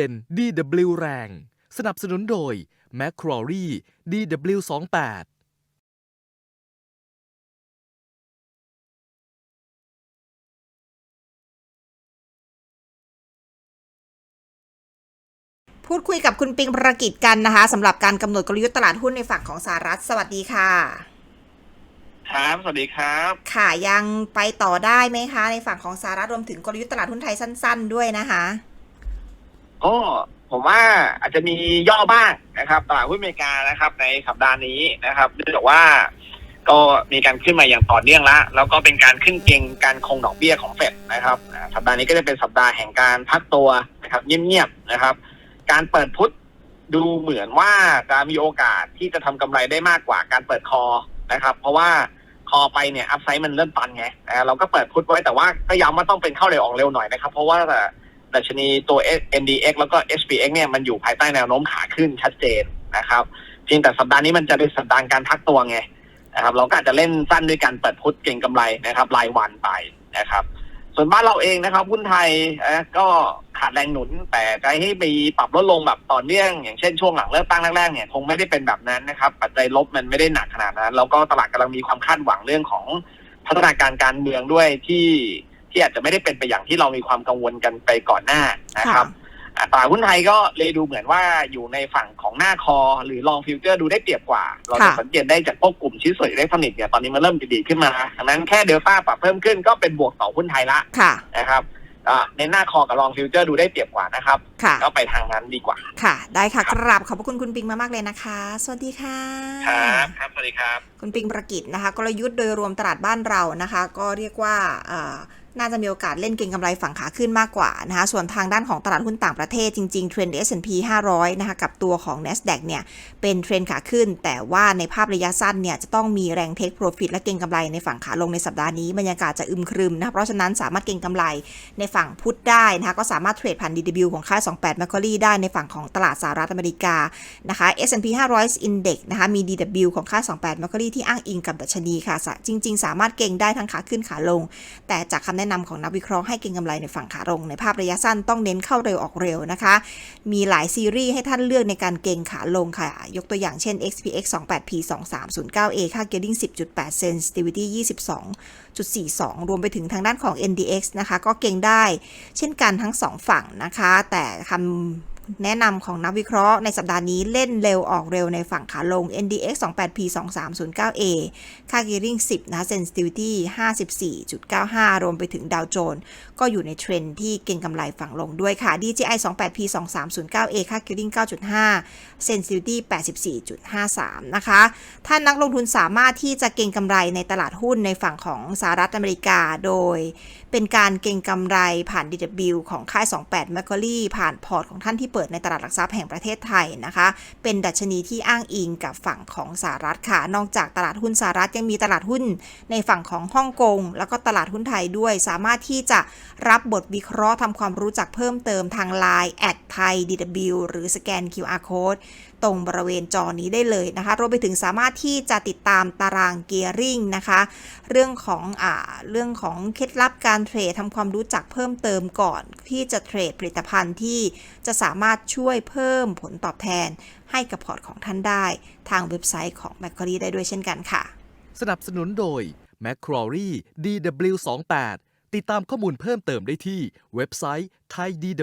เป็น DW แรง สนับสนุนโดย m c q u a r i e DW28 พูดคุยกับคุณปิงประกิจกันนะคะสำหรับการกำหนดกลยุทธ์ตลาดหุ้นในฝั่งของสหรัฐ สวัสดีค่ะ ครับ สวัสดีครับ ค่ะยังไปต่อได้ไหมคะ ในฝั่งของสหรัฐรวมถึงกลยุทธ์ตลาดหุ้นไทยสั้น ๆ ด้วยนะคะ ก็ผมว่าอาจจะมีย่อบ้างนะครับตลาดหุ้นอเมริกานะครับ ในสัปดาห์นี้นะครับเนื่องจากว่าก็มีการขึ้นมาอย่างต่อเนื่องละแล้วก็เป็นการขึ้นเก็งการคงดอกเบี้ยของเฟดนะครับสัปดาห์นี้ก็จะเป็นสัปดาห์แห่งการพักตัวนะครับเงียบๆนะครับ การเปิดพุทธดูเหมือนว่าจะมีโอกาสที่จะทำกำไรได้มากกว่าการเปิดคอนะครับ เพราะว่าคอไปเนี่ยอัพไซด์มันเริ่มตันไงเราก็เปิดพุทธไว้แต่ว่าก็ย้ำว่าต้องเป็นเข้าเร็วออกเร็วหน่อยนะครับ เพราะว่า ดัชนีตัว NDX แล้วก็ SPX เนี่ยมันอยู่ภายใต้แนวโน้มขาขึ้นชัดเจนนะครับเพียงแต่สัปดาห์นี้มันจะเป็นสัปดาห์การพักตัวไงนะครับ เราก็อาจจะเล่นสั้นด้วยการเปิดพุทธเก่งกำไรนะครับ รายวันไปนะครับ ส่วนบ้านเราเองนะครับหุ้นไทยก็ขาดแรงหนุน แต่จะให้ไปปรับลดลงแบบต่อเนื่อง อย่างเช่นช่วงหลังเลือกตั้งแรกๆเนี่ยคงไม่ได้เป็นแบบนั้นนะครับ ปัจจัยลบมันไม่ได้หนักขนาดนั้น แล้วก็ตลาดกำลังมีความคาดหวังเรื่องของพัฒนาการการเมืองด้วยที่ ที่อาจจะไม่ได้เป็นไปอย่างที่เรามีความกังวลกันไปก่อนหน้านะครับอ่าตลาดหุ้นไทยก็เลยดูเหมือนว่าอยู่ในฝั่งของหน้าคอ หรือลองฟิวเจอร์ดูได้เปรียบกว่า เราจะค่ะสังเกตได้จากพวกกลุ่มชิ้นส่วนอิเล็กทรอนิกส์เนี่ยตอนนี้มันเริ่มดีๆขึ้นมาดังนั้นแค่เดลต้าปรับเพิ่มขึ้นก็เป็นบวกต่อหุ้นไทยละค่ะนะครับอ่าในหน้าคอกับลองฟิวเจอร์ดูได้เปรียบกว่านะครับค่ะก็ไปทางนั้นดีกว่า ค่ะ ได้ค่ะคกรับราบขอบพระคุณคุณปิงมากๆเลยนะคะ สวัสดีค่ะ ครับครับสวัสดีครับ คุณปิงประกิจนะคะ กลยุทธ์โดยรวมตลาดบ้านเรานะคะ ก็เรียกว่าเอ่อ น่าจะมีโอกาสเล่นเก็งกำไรฝั่งขาขึ้นมากกว่านะคะ ส่วนทางด้านของตลาดหุ้นต่างประเทศจริงๆเทรนด์ S&P 500 นะคะกับตัวของ NASDAQ เนี่ยเป็นเทรนด์ขาขึ้น แต่ว่าในภาพระยะสั้นเนี่ยจะต้องมีแรงเทคโปรฟิตและเก็งกำไรในฝั่งขาลงในสัปดาห์นี้บรรยากาศจะอึมครึมนะะเพราะฉะนั้นสามารถเก็งกำไรในฝั่งพุทธได้นะคะก็สามารถเทรดผ่าน DW ของค่าย 28 m a c q u a r i e ได้ในฝั่งของตลาดสหรัฐอเมริกานะคะ S&P 500 Index นะคะมี DW ของค่า28 m a c q u a r i e ที่อ้างอิงกับดัชนีค่ะสะจริง ๆ สามารถเก่งได้ทั้งขาขึ้นขาลง แต่จากคำแนะนำของนักวิเคราะห์ให้เก่งกำไรในฝั่งขาลงในภาพระยะสั้นต้องเน้นเข้าเร็วออกเร็วนะคะ มีหลายซีรีส์ให้ท่านเลือกในการเก่งขาลงค่ะ ยกตัวอย่างเช่น XPX 28P 2309A ค่า Gearing 10.8 Sensitivity 22.42 รวมไปถึงทางด้านของ NDX นะคะ ก็เก่งได้ เช่นกันทั้งสองฝั่งนะคะ แต่คำ แนะนำของนักวิเคราะห์ในสัปดาห์นี้เล่นเร็วออกเร็วในฝั่งขาลง NDX 28P 2309A ค่า Gearing 10 นะ Sensitivity 54.95 รวมไปถึงดาวโจนส์ก็อยู่ในเทรนที่เก็งกำไรฝั่งลงด้วยค่ะ DJI 28P 2309A ค่า Gearing 9.5 Sensitivity 84.53 นะคะ ถ้านักลงทุนสามารถที่จะเก็งกำไรในตลาดหุ้นในฝั่งของสหรัฐอเมริกาโดย เป็นการเก็งกำไรผ่าน DW ของค่าย 28 m a c q u a r i e ผ่านพอร์ตของท่านที่เปิดในตลาดหลักทรัพย์แห่งประเทศไทยนะคะ เป็นดัชนีที่อ้างอิงกับฝั่งของสหรัฐค่ะ นอกจากตลาดหุ้นสหรัฐยังมีตลาดหุ้นในฝั่งของฮ่องกงแล้วก็ตลาดหุ้นไทยด้วย สามารถที่จะรับบทวิเคราะห์ทำความรู้จักเพิ่มเติมทาง Line แอดไทย DW หรือสแกน QR Code ตรงบริเวณจอนี้ได้เลยนะคะ รวมไปถึงสามารถที่จะติดตามตารางเกียร์ริงนะคะ เรื่องของอ่าเรื่องของเคล็ดลับการเทรดทำความรู้จักเพิ่มเติมก่อน ที่จะเทรดผลิตภัณฑ์ที่จะสามารถช่วยเพิ่มผลตอบแทน ให้กับพอร์ตของท่านได้ ทางเว็บไซต์ของ m c q u a r i e ได้ด้วยเช่นกันค่ะ สนับสนุนโดย m c q u a r i e DW28 ติดตามข้อมูลเพิ่มเติมได้ที่เว็บไซต์ thaidw